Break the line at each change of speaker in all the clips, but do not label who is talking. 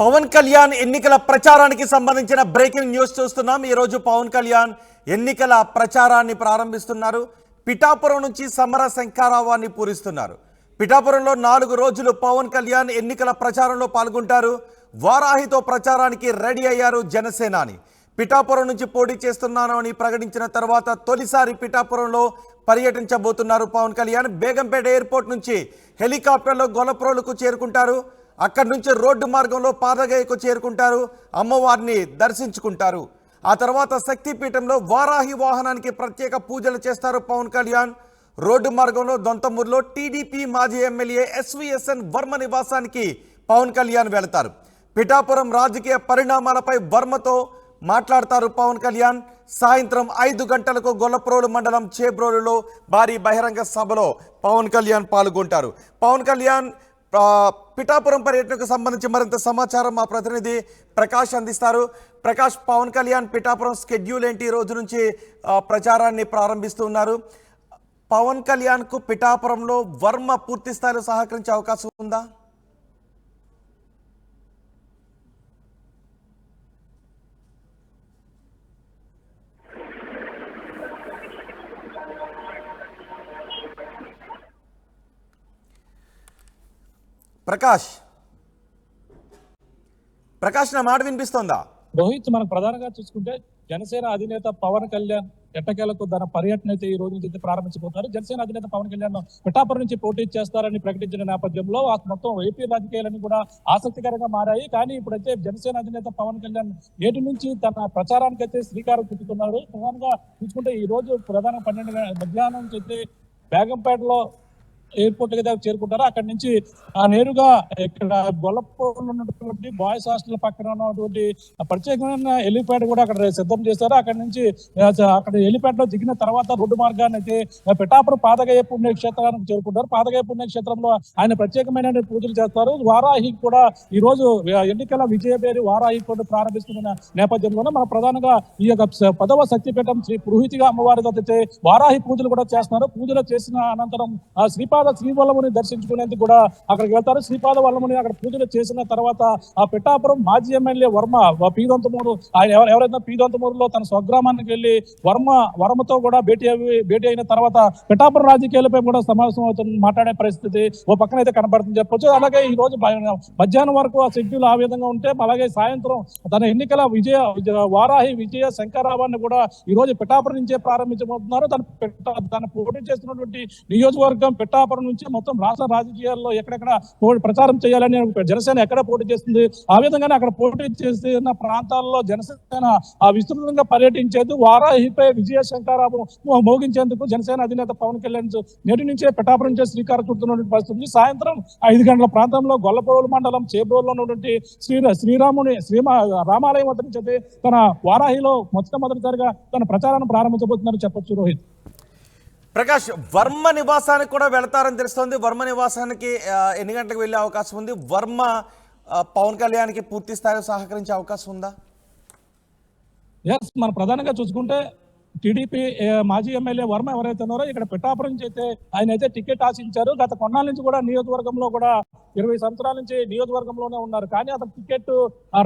పవన్ కళ్యాణ్ ఎన్నికల ప్రచారానికి సంబంధించిన బ్రేకింగ్ న్యూస్ చూస్తున్నాం. ఈరోజు పవన్ కళ్యాణ్ ఎన్నికల ప్రచారాన్ని ప్రారంభిస్తున్నారు. పిఠాపురం నుంచి సమర శంకారావాన్ని పూరిస్తున్నారు. పిఠాపురంలో నాలుగు రోజులు పవన్ కళ్యాణ్ ఎన్నికల ప్రచారంలో పాల్గొంటారు. వారాహితో ప్రచారానికి రెడీ అయ్యారు జనసేనాని. పిఠాపురం నుంచి పోటీ చేస్తున్నాను అని ప్రకటించిన తర్వాత తొలిసారి పిఠాపురంలో పర్యటించబోతున్నారు పవన్ కళ్యాణ్. బేగంపేట ఎయిర్పోర్ట్ నుంచి హెలికాప్టర్లో గొలప్రోలకు చేరుకుంటారు. అక్కడి నుంచి రోడ్డు మార్గంలో పాదగయకు చేరుకుంటారు. అమ్మవారిని దర్శించుకుంటారు. ఆ తర్వాత శక్తిపీఠంలో వారాహి వాహనానికి ప్రత్యేక పూజలు చేస్తారు పవన్ కళ్యాణ్. రోడ్డు మార్గంలో దొంతమూరులో టీడీపీ మాజీ ఎమ్మెల్యే ఎస్విఎస్ఎన్ వర్మ నివాసానికి పవన్ కళ్యాణ్ వెళతారు. పిఠాపురం రాజకీయ పరిణామాలపై వర్మతో మాట్లాడతారు పవన్ కళ్యాణ్. సాయంత్రం ఐదు గంటలకు గొల్లప్రోలు మండలం చేబ్రోలులో భారీ బహిరంగ సభలో పవన్ కళ్యాణ్ పాల్గొంటారు. పవన్ కళ్యాణ్ పిఠాపురం పర్యటనకు సంబంధించి మరింత సమాచారం మా ప్రతినిధి ప్రకాష్ అందిస్తారు. ప్రకాష్ పవన్ కళ్యాణ్ పిఠాపురం స్కెడ్యూల్ ఏంటి? ఈ రోజు నుంచి ప్రచారాన్ని ప్రారంభిస్తున్నారు పవన్ కళ్యాణ్కు పిఠాపురంలో వర్మ పూర్తి స్థాయిలో సహకరించే అవకాశం ఉందా? ప్రకాష్. ప్రకాష్ నా మాట వినిపిస్తోందా?
రోహిత్ మనం ప్రధానంగా చూసుకుంటే జనసేన అధినేత పవన్ కళ్యాణ్ ఎట్టకేలకు తన పర్యటన అయితే ఈ రోజు నుంచి ప్రారంభించబోతున్నారు. జనసేన అధినేత పవన్ కళ్యాణ్ పిఠాపురం నుంచి పోటీ చేస్తారని ప్రకటించిన నేపథ్యంలో ఆ మొత్తం ఏపీ రాజకీయాలన్నీ కూడా ఆసక్తికరంగా మారాయి. కానీ ఇప్పుడైతే జనసేన అధినేత పవన్ కళ్యాణ్ నేటి నుంచి తన ప్రచారానికి అయితే శ్రీకారం చుట్టుకున్నారు. ప్రధానంగా చూసుకుంటే ఈ రోజు ప్రధాన పన్నెండు మధ్యాహ్నం నుంచి అయితే బేగంపేటలో ఎయిర్పోర్ట్ దగ్గర చేరుకుంటారు? అక్కడ నుంచి ఆ నేరుగా ఇక్కడ గొల్లపూర్లో ఉన్నటువంటి బాయ్స్ హాస్టల్ పక్కన ఉన్నటువంటి ప్రత్యేకమైన ఎలిపేట కూడా అక్కడ సిద్ధం చేస్తారు అక్కడ నుంచి అక్కడ ఎలిపేటలో లో దిగిన తర్వాత రోడ్డు మార్గాన్ని అయితే పిఠాపురం పాదగయ పుణ్యక్షేత్రానికి చేరుకుంటారు. పాదగయ పుణ్యక్షేత్రంలో ఆయన ప్రత్యేకమైన పూజలు చేస్తారు. వారాహి కూడా ఈ రోజు ఎన్నికల విజయ పేరు వారాహి కూడా ప్రారంభిస్తున్న నేపథ్యంలోనే మన ప్రధానంగా ఈ యొక్క పదవ శక్తిపీఠం శ్రీ పురోహితిగా అమ్మవారి అయితే వారాహి పూజలు కూడా చేస్తున్నారు. పూజలు చేసిన అనంతరం ఆ శ్రీపాద శ్రీవల్లముని దర్శించుకునేందుకు కూడా అక్కడికి వెళ్తారు. శ్రీపాద వల్లముని అక్కడ పూజలు చేసిన తర్వాత ఆ పిఠాపురం మాజీ ఎమ్మెల్యే వర్మ వ- పీదొంతమూరు ఆయన ఎవరు- ఎవరైనా పీదొంతమూరులో తన స్వగ్రామానికి వెళ్ళి వర్మ వర్మతో కూడా భేటీ అవి భేటీ అయిన తర్వాత పిఠాపురం రాజకీయాలపై కూడా సమావేశం అవుతుంది మాట్లాడే పరిస్థితి ఓ పక్కన అయితే కనబడుతుంది చెప్పొచ్చు. అలాగే ఈ రోజు మధ్యాహ్నం వరకు ఆ షెడ్యూల్ ఆ విధంగా ఉంటే అలాగే సాయంత్రం తన ఎన్నికల విజయ వారాహి విజయ శంకరావాన్ని కూడా ఈ రోజు పిఠాపురం నుంచే ప్రారంభించబోతున్నారు. తన పిఠ- తన పోటీ చేస్తున్నటువంటి నియోజకవర్గం పిఠాపురం నుంచి మొత్తం రాష్ట్ర రాజకీయాల్లో ఎక్కడెక్కడ ప్రచారం చేయాలని జనసేన ఎక్కడ పోటీ చేస్తుంది? ఆ విధంగానే అక్కడ పోటీ చేస్తున్న ప్రాంతాల్లో జనసేన ఆ విస్తృతంగా పర్యటించేందుకు వారాహిపై విజయ శంకరావు మోగించేందుకు జనసేన అధినేత పవన్ కళ్యాణ్ నేటి నుంచే పిఠాపురం నుంచి శ్రీకారం చుడుతున్నటువంటి పరిస్థితి సాయంత్రం ఐదు గంటల ప్రాంతంలో గొల్లపోలు మండలం చేబ్రోల్లో ఉన్నటువంటి శ్రీ శ్రీరాముని శ్రీమా రామాలయం వద్ద నుంచి తన వారాహిలో మొట్టమొదటిసారిగా తన ప్రచారాన్ని ప్రారంభించబోతున్నారని చెప్పొచ్చు రోహిత్.
ప్రకాష్ వర్మ నివాసానికి కూడా వెళతారని తెలుస్తోంది. వర్మ నివాసానికి ఎన్ని గంటలకు వెళ్ళే అవకాశం ఉంది? వర్మ పవన్ కళ్యాణ్కి పూర్తి స్థాయిలో సహకరించే అవకాశం ఉందా?
ఎస్ మనం ప్రధానంగా చూసుకుంటే టీడీపీ మాజీ ఎమ్మెల్యే వర్మ ఎవరైతే ఉన్నారో ఇక్కడ పిఠాపురం నుంచి అయితే ఆయన అయితే టికెట్ ఆశించారు. గత కొన్నాళ్ళ నుంచి కూడా నియోజకవర్గంలో కూడా ఇరవై సంవత్సరాల నుంచి నియోజకవర్గంలోనే ఉన్నారు. కానీ అతను టికెట్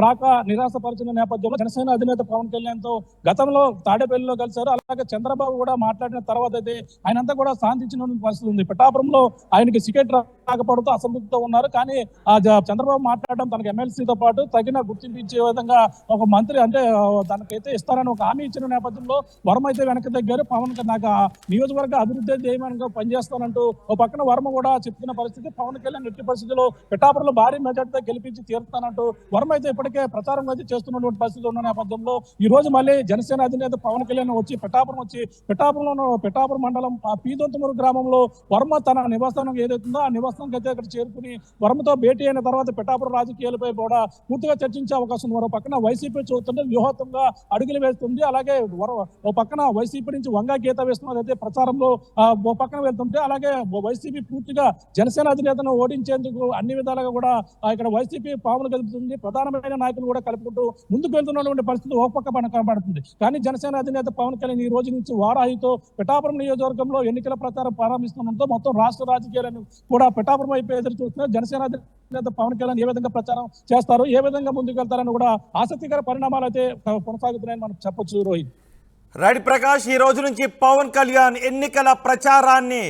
రాక నిరాశపరిచిన నేపథ్యంలో జనసేన అధినేత పవన్ కళ్యాణ్తో గతంలో తాడేపల్లిలో కలిశారు. అలాగే చంద్రబాబు కూడా మాట్లాడిన తర్వాత అయితే ఆయనంతా కూడా శాంతించిన పరిస్థితి ఉంది. పిఠాపురంలో ఆయనకి టికెట్ రాకపోవడంతో అసంతృప్తితో ఉన్నారు. కానీ ఆ చంద్రబాబు మాట్లాడడం తనకు ఎమ్మెల్సీతో పాటు తగిన గుర్తింపు ఇచ్చే విధంగా ఒక మంత్రి అంటే తనకైతే ఇస్తారని ఒక హామీ ఇచ్చిన నేపథ్యంలో వర్మ అయితే వెనక్కి తగ్గారు. పవన్ నాకు ఆ నియోజకవర్గ అభివృద్ధి చేయమని పనిచేస్తానంటూ ఒక పక్కన వర్మ కూడా చెప్తున్న పరిస్థితి పవన్ కళ్యాణ్ ఎట్టి పరిస్థితుల్లో పిఠాపురంలో భారీ మెజార్టీతో గెలిపించి తీరుతానంటూ వర్మ అయితే ఇప్పటికే ప్రచారం అయితే చేస్తున్నటువంటి పరిస్థితి ఉన్న నేపథ్యంలో ఈ రోజు మళ్ళీ జనసేన అధినేత పవన్ కళ్యాణ్ వచ్చి పిఠాపురం వచ్చి పిఠాపురంలో పిఠాపురం మండలం ఆ పీదొంతమూరు గ్రామంలో వర్మ తన నివాసనం ఏదైతుందో ఆ నివాసానికి అయితే అక్కడ చేరుకుని వర్మతో భేటీ అయిన తర్వాత పిఠాపురం రాజకీయాలపై కూడా పూర్తిగా చర్చించే అవకాశం మరో పక్కన వైసీపీ చూస్తుంటే వ్యూహాత్మకంగా అడుగులు వేస్తుంది. అలాగే ఓ పక్క పక్కన వైసీపీ నుంచి వంగా గీత వేస్తున్నది అయితే ప్రచారంలో ఓ పక్కన వెళ్తుంటే అలాగే వైసీపీ పూర్తిగా జనసేన అధినేతను ఓడించేందుకు అన్ని విధాలుగా కూడా ఇక్కడ వైసీపీ పాములు కలుపుతుంది. ప్రధానమైన నాయకులు కూడా కలుపుకుంటూ ముందుకు వెళ్తున్నటువంటి పరిస్థితి ఓ పక్క కనబడుతుంది. కానీ జనసేన అధినేత పవన్ కళ్యాణ్ ఈ రోజు నుంచి వారాహితో పిఠాపురం నియోజకవర్గంలో ఎన్నికల ప్రచారం ప్రారంభిస్తుండటంతో మొత్తం రాష్ట్ర రాజకీయాలను కూడా పిఠాపురం వైపు ఎదురు చూస్తున్నారు జనసేన అధినేత పవన్ కళ్యాణ్ ఏ విధంగా ప్రచారం చేస్తారు ఏ విధంగా ముందుకు వెళ్తారని కూడా ఆసక్తికర పరిణామాలు అయితే కొనసాగుతున్నాయని మనం చెప్పొచ్చు రోహిత్
రైట్ ప్రకాష్ ఈ రోజు నుంచి పవన్ కళ్యాణ్ ఎన్నికల ప్రచారాన్ని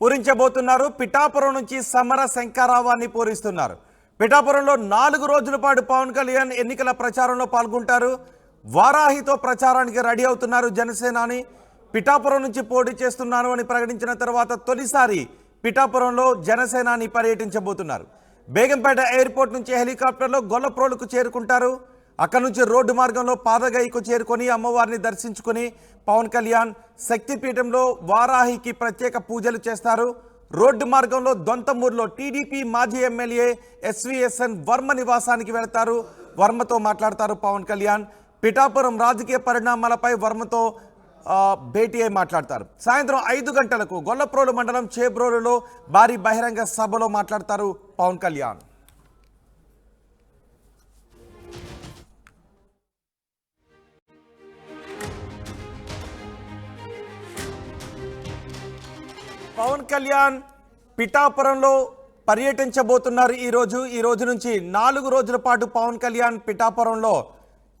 పూరించబోతున్నారు. పిఠాపురం నుంచి సమర శంకారావాన్ని పూరిస్తున్నారు. పిఠాపురంలో నాలుగు రోజుల పాటు పవన్ కళ్యాణ్ ఎన్నికల ప్రచారంలో పాల్గొంటారు. వారాహితో ప్రచారానికి రెడీ అవుతున్నారు జనసేనాని. పిఠాపురం నుంచి పోటీ చేస్తున్నాను అని ప్రకటించిన తర్వాత తొలిసారి పిఠాపురంలో జనసేనాని పర్యటించబోతున్నారు. బేగంపేట ఎయిర్పోర్ట్ నుంచి హెలికాప్టర్లో గొల్లప్రోలుకు చేరుకుంటారు. అక్కడ నుంచి రోడ్డు మార్గంలో పాదగైకు చేరుకొని అమ్మవారిని దర్శించుకొని పవన్ కళ్యాణ్ శక్తిపీఠంలో వారాహికి ప్రత్యేక పూజలు చేస్తారు. రోడ్డు మార్గంలో దొంతమూరులో టీడీపీ మాజీ ఎమ్మెల్యే ఎస్విఎస్ఎన్ వర్మ నివాసానికి వెళతారు. వర్మతో మాట్లాడతారు పవన్ కళ్యాణ్. పిఠాపురం రాజకీయ పరిణామాలపై వర్మతో భేటీ అయి మాట్లాడతారు. సాయంత్రం ఐదు గంటలకు గొల్లప్రోలు మండలం చేబ్రోలులో భారీ బహిరంగ సభలో మాట్లాడతారు పవన్ కళ్యాణ్. పవన్ కళ్యాణ్ పిఠాపురంలో పర్యటించబోతున్నారు ఈరోజు ఈ రోజు నుంచి నాలుగు రోజుల పాటు పవన్ కళ్యాణ్ పిఠాపురంలో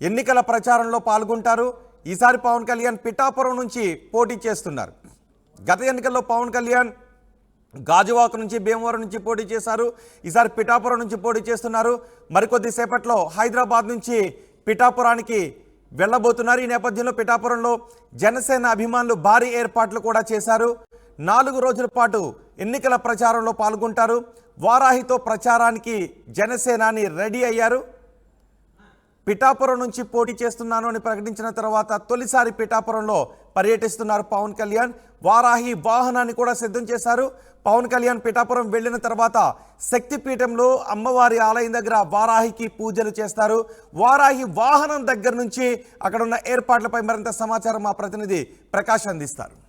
ఎన్నికల ప్రచారంలో పాల్గొంటారు. ఈసారి పవన్ కళ్యాణ్ పిఠాపురం నుంచి పోటీ చేస్తున్నారు. గత ఎన్నికల్లో పవన్ కళ్యాణ్ గాజువాక నుంచి భీమవరం నుంచి పోటీ చేశారు. ఈసారి పిఠాపురం నుంచి పోటీ చేస్తున్నారు. మరికొద్ది సేపట్లో హైదరాబాద్ నుంచి పిఠాపురానికి వెళ్ళబోతున్నారు. ఈ నేపథ్యంలో పిఠాపురంలో జనసేన అభిమానులు భారీ ఏర్పాట్లు కూడా చేశారు. నాలుగు రోజుల పాటు ఎన్నికల ప్రచారంలో పాల్గొంటారు. వారాహితో ప్రచారానికి జనసేనాని రెడీ అయ్యారు. పిఠాపురం నుంచి పోటీ చేస్తున్నాను అని ప్రకటించిన తర్వాత తొలిసారి పిఠాపురంలో పర్యటిస్తున్నారు పవన్ కళ్యాణ్. వారాహి వాహనాన్ని కూడా సిద్ధం చేశారు. పవన్ కళ్యాణ్ పిఠాపురం వెళ్ళిన తర్వాత శక్తిపీఠంలో అమ్మవారి ఆలయం దగ్గర వారాహికి పూజలు చేస్తారు. వారాహి వాహనం దగ్గర నుంచి అక్కడ ఉన్న ఏర్పాట్లపై మరింత సమాచారం మా ప్రతినిధి ప్రకాష్ అందిస్తారు.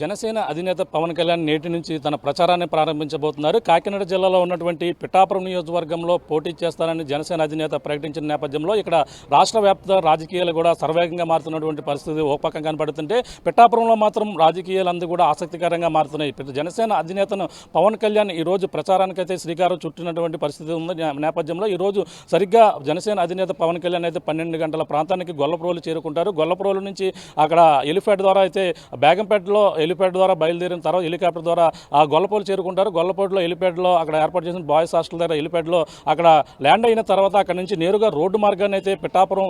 జనసేన అధినేత పవన్ కళ్యాణ్ నేటి నుంచి తన ప్రచారాన్ని ప్రారంభించబోతున్నారు. కాకినాడ జిల్లాలో ఉన్నటువంటి పిఠాపురం నియోజకవర్గంలో పోటీ చేస్తారని జనసేన అధినేత ప్రకటించిన నేపథ్యంలో ఇక్కడ రాష్ట్ర వ్యాప్త రాజకీయాలు కూడా సర్వేగంగా మారుతున్నటువంటి పరిస్థితి ఒక పక్కన కనపడుతుంటే పిఠాపురంలో మాత్రం రాజకీయాలందరూ కూడా ఆసక్తికరంగా మారుతున్నాయి. జనసేన అధినేతను పవన్ కళ్యాణ్ ఈరోజు ప్రచారానికైతే శ్రీకారం చుట్టినటువంటి పరిస్థితి ఉంది నేపథ్యంలో ఈరోజు సరిగ్గా జనసేన అధినేత పవన్ కళ్యాణ్ అయితే పన్నెండు గంటల ప్రాంతానికి గొల్లప్రోలు చేరుకుంటారు. గొల్లప్రోలు నుంచి అక్కడ ఎలిఫాడ్ ద్వారా అయితే బేగంపేటలో ఎలిప్యాడ్ ద్వారా బయలుదేరిన తర్వాత హెలికాప్టర్ ద్వారా ఆ గొల్లపోలు చేరుకుంటారు. గొల్లపోటులో హెలిప్యాడ్లో అక్కడ ఏర్పాటు చేసిన బాయ్స్ హాస్టల్ దగ్గర హెలిప్యాడ్లో అక్కడ ల్యాండ్ అయిన తర్వాత అక్కడ నుంచి నేరుగా రోడ్డు మార్గాన్ని అయితే పిఠాపురం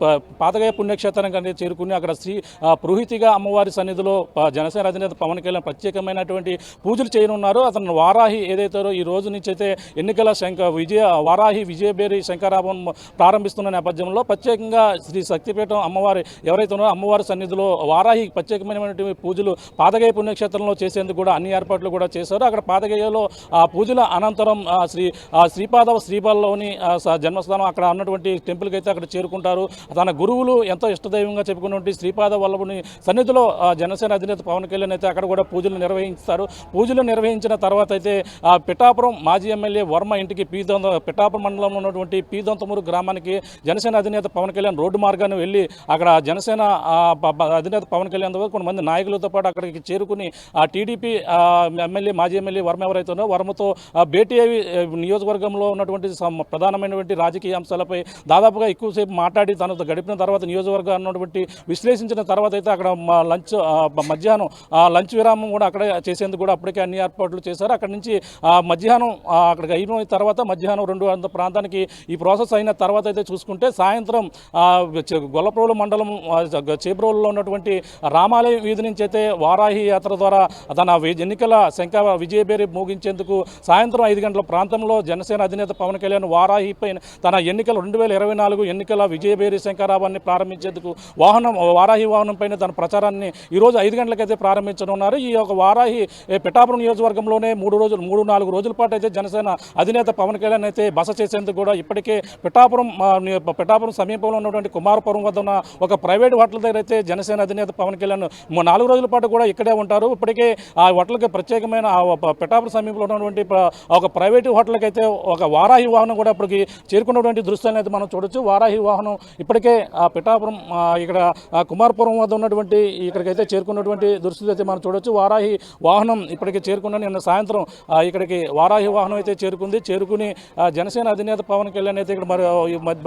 ప- పాతగయ పుణ్యక్షేత్రానికి అనేది చేరుకుని అక్కడ శ్రీ పురోహితిగా అమ్మవారి సన్నిధిలో జనసేన అధినేత పవన్ కళ్యాణ్ ప్రత్యేకమైనటువంటి పూజలు చేయనున్నారు. అతను వారాహి ఏదైతే ఈ రోజు నుంచి అయితే ఎన్నికల శంక విజయ వారాహి విజయబేరి శంకరాభం ప్రారంభిస్తున్న నేపథ్యంలో ప్రత్యేకంగా శ్రీ శక్తిపీఠం అమ్మవారి ఎవరైతే ఉన్నారో అమ్మవారి సన్నిధిలో వారాహి ప్రత్యేకమైనటువంటి పూజలు పాదగయ పుణ్యక్షేత్రంలో చేసేందుకు కూడా అన్ని ఏర్పాట్లు కూడా చేశారు. అక్కడ పాదగయలో ఆ పూజల అనంతరం ఆ శ్రీ శ్రీపాదవ శ్రీపాలలోని జన్మస్థానం అక్కడ ఉన్నటువంటి టెంపుల్కి అయితే అక్కడ చేరుకుంటారు. తన గురువులు ఎంతో ఇష్టదైవంగా చెప్పుకున్నటువంటి శ్రీపాద వల్లభుని సన్నిధిలో జనసేన అధినేత పవన్ కళ్యాణ్ అయితే అక్కడ కూడా పూజలు నిర్వహిస్తారు. పూజలు నిర్వహించిన తర్వాత అయితే ఆ పిఠాపురం మాజీ ఎమ్మెల్యే వర్మ ఇంటికి పీదొంత పిఠాపురం మండలంలో ఉన్నటువంటి పీదొంతమూరు గ్రామానికి జనసేన అధినేత పవన్ కళ్యాణ్ రోడ్డు మార్గాన్ని వెళ్ళి అక్కడ జనసేన అధినేత పవన్ కళ్యాణ్ కొంతమంది నాయకులతో పాటు అక్కడికి చేరుకుని ఆ టీడీపీ ఎమ్మెల్యే మాజీ ఎమ్మెల్యే వర్మ ఎవరైతే ఉన్నో వర్మతో భేటీ అయ్యి నియోజకవర్గంలో ఉన్నటువంటి ప్రధానమైనటువంటి రాజకీయ అంశాలపై దాదాపుగా ఎక్కువసేపు మాట్లాడి తనతో గడిపిన తర్వాత నియోజకవర్గం ఉన్నటువంటి విశ్లేషించిన తర్వాత అయితే అక్కడ మా లంచ్ మధ్యాహ్నం ఆ, లంచ్ విరామం కూడా అక్కడే చేసేందుకు కూడా అప్పటికే అన్ని ఏర్పాట్లు చేశారు. అక్కడ నుంచి మధ్యాహ్నం అక్కడికి అయిన తర్వాత మధ్యాహ్నం రెండు వంద ప్రాంతానికి ఈ ప్రాసెస్ అయిన తర్వాత అయితే చూసుకుంటే సాయంత్రం గొల్లప్రోలు మండలం చేబ్రోలులో ఉన్నటువంటి రామాలయం వీధి నుంచి అయితే వారాహి యాత్ర ద్వారా తన ఎన్నికల శంఖ విజయబేరి ముగించేందుకు సాయంత్రం ఐదు గంటల ప్రాంతంలో జనసేన అధినేత పవన్ కళ్యాణ్ వారాహి పైన తన ఎన్నికల రెండు వేల ఇరవై నాలుగు ఎన్నికల విజయబేరి శంఖారావాన్ని ప్రారంభించేందుకు వాహనం వారాహి వాహనం పైన తన ప్రచారాన్ని ఈరోజు ఐదు గంటలకైతే ప్రారంభించనున్నారు. ఈ యొక్క వారాహి పిఠాపురం నియోజకవర్గంలోనే మూడు రోజులు మూడు నాలుగు రోజుల పాటు అయితే జనసేన అధినేత పవన్ కళ్యాణ్ అయితే బస చేసేందుకు కూడా ఇప్పటికే పిఠాపురం పిఠాపురం సమీపంలో ఉన్నటువంటి కుమారపురం వద్ద ఉన్న ఒక ప్రైవేట్ హోటల్ దగ్గర అయితే జనసేన అధినేత పవన్ కళ్యాణ్ నాలుగు రోజుల పాటు కూడా ఇక్కడే ఉంటారు. ఇప్పటికే ఆ హోటల్కి ప్రత్యేకమైన పిఠాపురం సమీపంలో ఉన్నటువంటి ఒక ప్రైవేటు హోటల్కి అయితే ఒక వారాహి వాహనం కూడా ఇప్పటికి చేరుకున్నటువంటి దృశ్యాన్ని అయితే మనం చూడొచ్చు. వారాహి వాహనం ఇప్పటికే ఆ పిఠాపురం ఇక్కడ కుమార్పురం వద్ద ఉన్నటువంటి ఇక్కడికైతే చేరుకున్నటువంటి దృశ్యాలు అయితే మనం చూడొచ్చు. వారాహి వాహనం ఇప్పటికి చేరుకున్న నిన్న సాయంత్రం ఇక్కడికి వారాహి వాహనం అయితే చేరుకుంది. చేరుకుని జనసేన అధినేత పవన్ కళ్యాణ్ అయితే ఇక్కడ మరి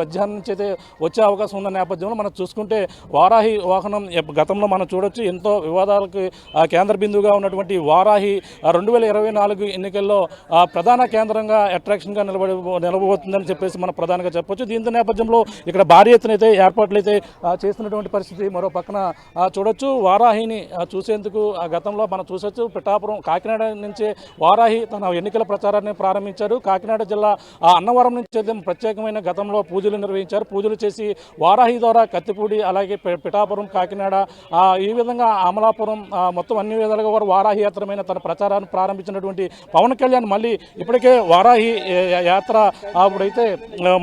మధ్యాహ్నం నుంచి అయితే వచ్చే అవకాశం ఉన్న నేపథ్యంలో మనం చూసుకుంటే వారాహి వాహనం గతంలో మనం చూడొచ్చు. ఎంతో వివాదాలకు ఆ, కేంద్ర బిందువుగా ఉన్నటువంటి వారాహి రెండు వేల ఇరవై నాలుగు ఎన్నికల్లో ప్రధాన కేంద్రంగా అట్రాక్షన్గా నిలబడి నిలబోతుందని చెప్పేసి మనం ప్రధానంగా చెప్పొచ్చు. దీంతో నేపథ్యంలో ఇక్కడ భారీ ఎత్తున అయితే ఏర్పాట్లు అయితే చేస్తున్నటువంటి పరిస్థితి మరో పక్కన చూడొచ్చు. వారాహిని చూసేందుకు ఆ గతంలో మనం చూసొచ్చు. పిఠాపురం కాకినాడ నుంచే వారాహి తన ఎన్నికల ప్రచారాన్ని ప్రారంభించారు. కాకినాడ జిల్లా అన్నవరం నుంచి ప్రత్యేకమైన గతంలో పూజలు నిర్వహించారు. పూజలు చేసి వారాహి ద్వారా కత్తిపూడి అలాగే పి- పిఠాపురం కాకినాడ ఈ విధంగా అమలాపురం మొత్తం అన్ని విధాలుగా వారు వారాహి యాత్రమైన తన ప్రచారాన్ని ప్రారంభించినటువంటి పవన్ కళ్యాణ్ మళ్ళీ ఇప్పటికే వారాహి యాత్ర అప్పుడైతే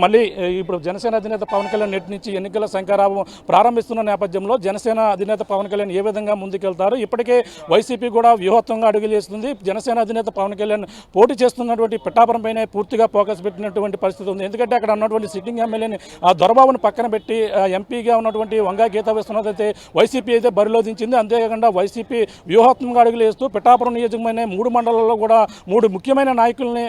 మళ్ళీ ఇప్పుడు జనసేన అధినేత పవన్ కళ్యాణ్ నెట్ నుంచి ఎన్నికల శంకరాభం ప్రారంభిస్తున్న నేపథ్యంలో జనసేన అధినేత పవన్ కళ్యాణ్ ఏ విధంగా ముందుకెళ్తారు? ఇప్పటికే వైసీపీ కూడా వ్యూహత్వంగా అడుగులేస్తుంది జనసేన అధినేత పవన్ కళ్యాణ్ పోటీ చేస్తున్నటువంటి పిఠాపురం పైన పూర్తిగా ఫోకస్ పెట్టినటువంటి పరిస్థితి ఉంది. ఎందుకంటే అక్కడ ఉన్నటువంటి సిట్టింగ్ ఎమ్మెల్యేని ఆ దొరబాబును పక్కన పెట్టి ఎంపీగా ఉన్నటువంటి వంగా గీతా విశ్వనాథ్ అయితే వైసీపీ అయితే బరిలో దించింది అంతేకాకుండా వైసీపీ వ్యూహాత్మకంగా అడుగులు వేస్తూ పిఠాపురం నియోజకమైన మూడు మండలాల్లో కూడా మూడు ముఖ్యమైన నాయకుల్ని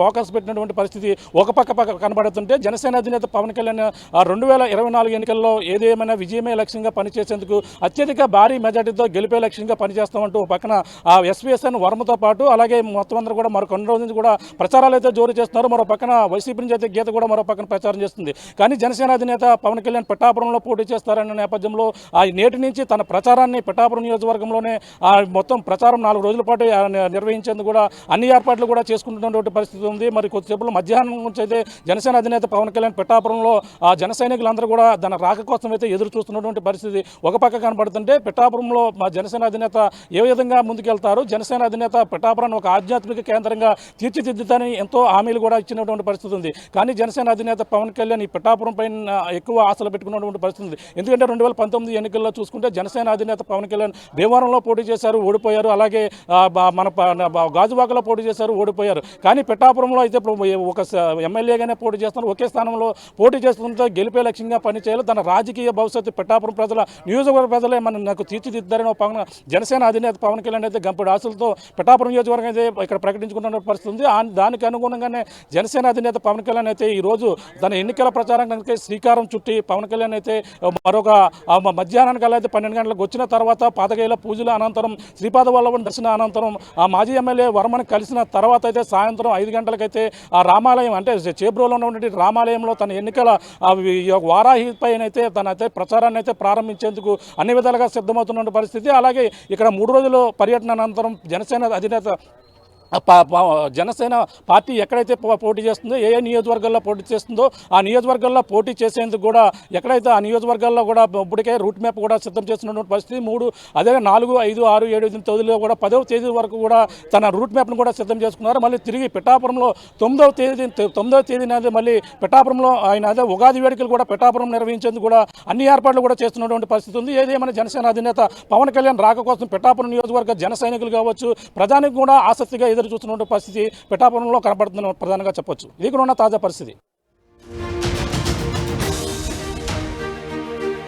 ఫోకస్ పెట్టినటువంటి పరిస్థితి ఒక పక్క పక్క కనబడుతుంటే జనసేన అధినేత పవన్ కళ్యాణ్ రెండు వేల ఇరవై నాలుగు ఎన్నికల్లో ఏదేమైనా విజయమే లక్ష్యంగా పనిచేసేందుకు అత్యధిక భారీ మెజార్టీతో గెలిపే లక్ష్యంగా పనిచేస్తామంటూ పక్కన ఆ ఎస్వీఎస్ఎన్ వర్మతో పాటు అలాగే మొత్తం అందరూ కూడా మరో కొన్ని రోజుల నుంచి కూడా ప్రచారాలు అయితే జోరు చేస్తున్నారు. మరో పక్కన వైసీపీ నుంచి అయితే గీత కూడా మరో పక్కన ప్రచారం చేస్తుంది. కానీ జనసేన అధినేత పవన్ కళ్యాణ్ పిఠాపురంలో పోటీ చేస్తారన్న నేపథ్యంలో ఆ నేటి నుంచి తన ప్రచారాన్ని పిఠాపురం నియోజకవర్గంలోనే మొత్తం ప్రచారం నాలుగు రోజుల పాటు నిర్వహించేందుకు కూడా అన్ని ఏర్పాట్లు కూడా చేసుకుంటున్నటువంటి పరిస్థితి ఉంది. మరి కొద్దిసేపులో మధ్యాహ్నం నుంచి అయితే జనసేన అధినేత పవన్ కళ్యాణ్ పిఠాపురంలో ఆ జన సైనికులందరూ కూడా దాని రాక కోసం అయితే ఎదురు చూస్తున్నటువంటి పరిస్థితి ఒక పక్క కనబడుతుంటే పిఠాపురంలో మా జనసేన అధినేత ఏ విధంగా ముందుకెళ్తారు? జనసేన అధినేత పిఠాపురాన్ని ఒక ఆధ్యాత్మిక కేంద్రంగా తీర్చిదిద్దుతాని ఎంతో హామీలు కూడా ఇచ్చినటువంటి పరిస్థితి ఉంది. కానీ జనసేన అధినేత పవన్ కళ్యాణ్ ఈ పిఠాపురం పైన ఎక్కువ ఆశలు పెట్టుకున్నటువంటి పరిస్థితి ఉంది. ఎందుకంటే రెండు వేల పంతొమ్మిది ఎన్నికల్లో చూసుకుంటే జనసేన అధినేత పవన్ కళ్యాణ్ భీమవరంలో పోటీ చేశారు ఓడిపోయారు. అలాగే మన గాజువాకలో పోటీ చేశారు ఓడిపోయారు. కానీ పిఠాపురంలో అయితే ఇప్పుడు ఒక ఎమ్మెల్యేగానే పోటీ చేస్తున్నారు. ఒకే స్థానంలో పోటీ చేస్తుంటే గెలిపే లక్ష్యంగా పనిచేయాలి తన రాజకీయ భవిష్యత్తు పిఠాపురం ప్రజల నియోజకవర్గ ప్రజలే మనం నాకు తీర్చిదిద్దారని ఒక పవన్ జనసేన అధినేత పవన్ కళ్యాణ్ అయితే గంపెడు ఆశలతో పిఠాపురం నియోజకవర్గం అయితే ఇక్కడ ప్రకటించుకున్న పరిస్థితి ఉంది దానికి అనుగుణంగానే జనసేన అధినేత పవన్ కళ్యాణ్ అయితే ఈరోజు తన ఎన్నికల ప్రచారానికి శ్రీకారం చుట్టి పవన్ కళ్యాణ్ అయితే మరొక ఆ మధ్యాహ్నానికల్లా అయితే పన్నెండు గంటలకు వచ్చిన తర్వాత పాతకేల పూజల అనంతరం శ్రీపాద వల్లభన్ దర్శన అనంతరం ఆ మాజీ ఎమ్మెల్యే వర్మని కలిసిన తర్వాత అయితే సాయంత్రం ఐదు గంటలకైతే ఆ రామాలయం అంటే చేబ్రోలో ఉన్నటువంటి రామాలయంలో తన ఎన్నికల వారాహి పైన అయితే తన అయితే ప్రచారాన్ని అయితే ప్రారంభించేందుకు అన్ని విధాలుగా సిద్ధమవుతున్న పరిస్థితి. అలాగే ఇక్కడ మూడు రోజుల పర్యటన అనంతరం జనసేన అధినేత జనసేన పార్టీ ఎక్కడైతే పోటీ చేస్తుందో ఏ ఏ నియోజకవర్గాల్లో పోటీ చేస్తుందో ఆ నియోజకవర్గాల్లో పోటీ చేసేందుకు కూడా ఎక్కడైతే ఆ నియోజకవర్గాల్లో కూడా ఇప్పటికే రూట్ మ్యాప్ కూడా సిద్ధం చేస్తున్నటువంటి పరిస్థితి మూడు అదే నాలుగు ఐదు ఆరు ఏడు ఎనిమిది తొమ్మిదిలో కూడా పదవ తేదీ వరకు కూడా తన రూట్ మ్యాప్ను కూడా సిద్ధం చేసుకున్నారు. మళ్ళీ తిరిగి పిఠాపురంలో తొమ్మిదవ తేదీ తొమ్మిదవ తేదీన అదే మళ్ళీ పిఠాపురంలో ఆయన అదే ఉగాది వేడుకలు కూడా పిఠాపురం నిర్వహించేందుకు కూడా అన్ని ఏర్పాట్లు కూడా చేస్తున్నటువంటి పరిస్థితి ఉంది. ఏదేమైనా జనసేన అధినేత పవన్ కళ్యాణ్ రాక కోసం పిఠాపురం నియోజకవర్గ జన సైనికులు కావచ్చు ప్రధానికి కూడా ఆసక్తిగా ఎదురు చూస్తున్న పరిస్థితి పిఠాపురంలో కనబడుతున్న ప్రధానంగా చెప్పొచ్చు. ఇది కూడా ఉన్న తాజా పరిస్థితి.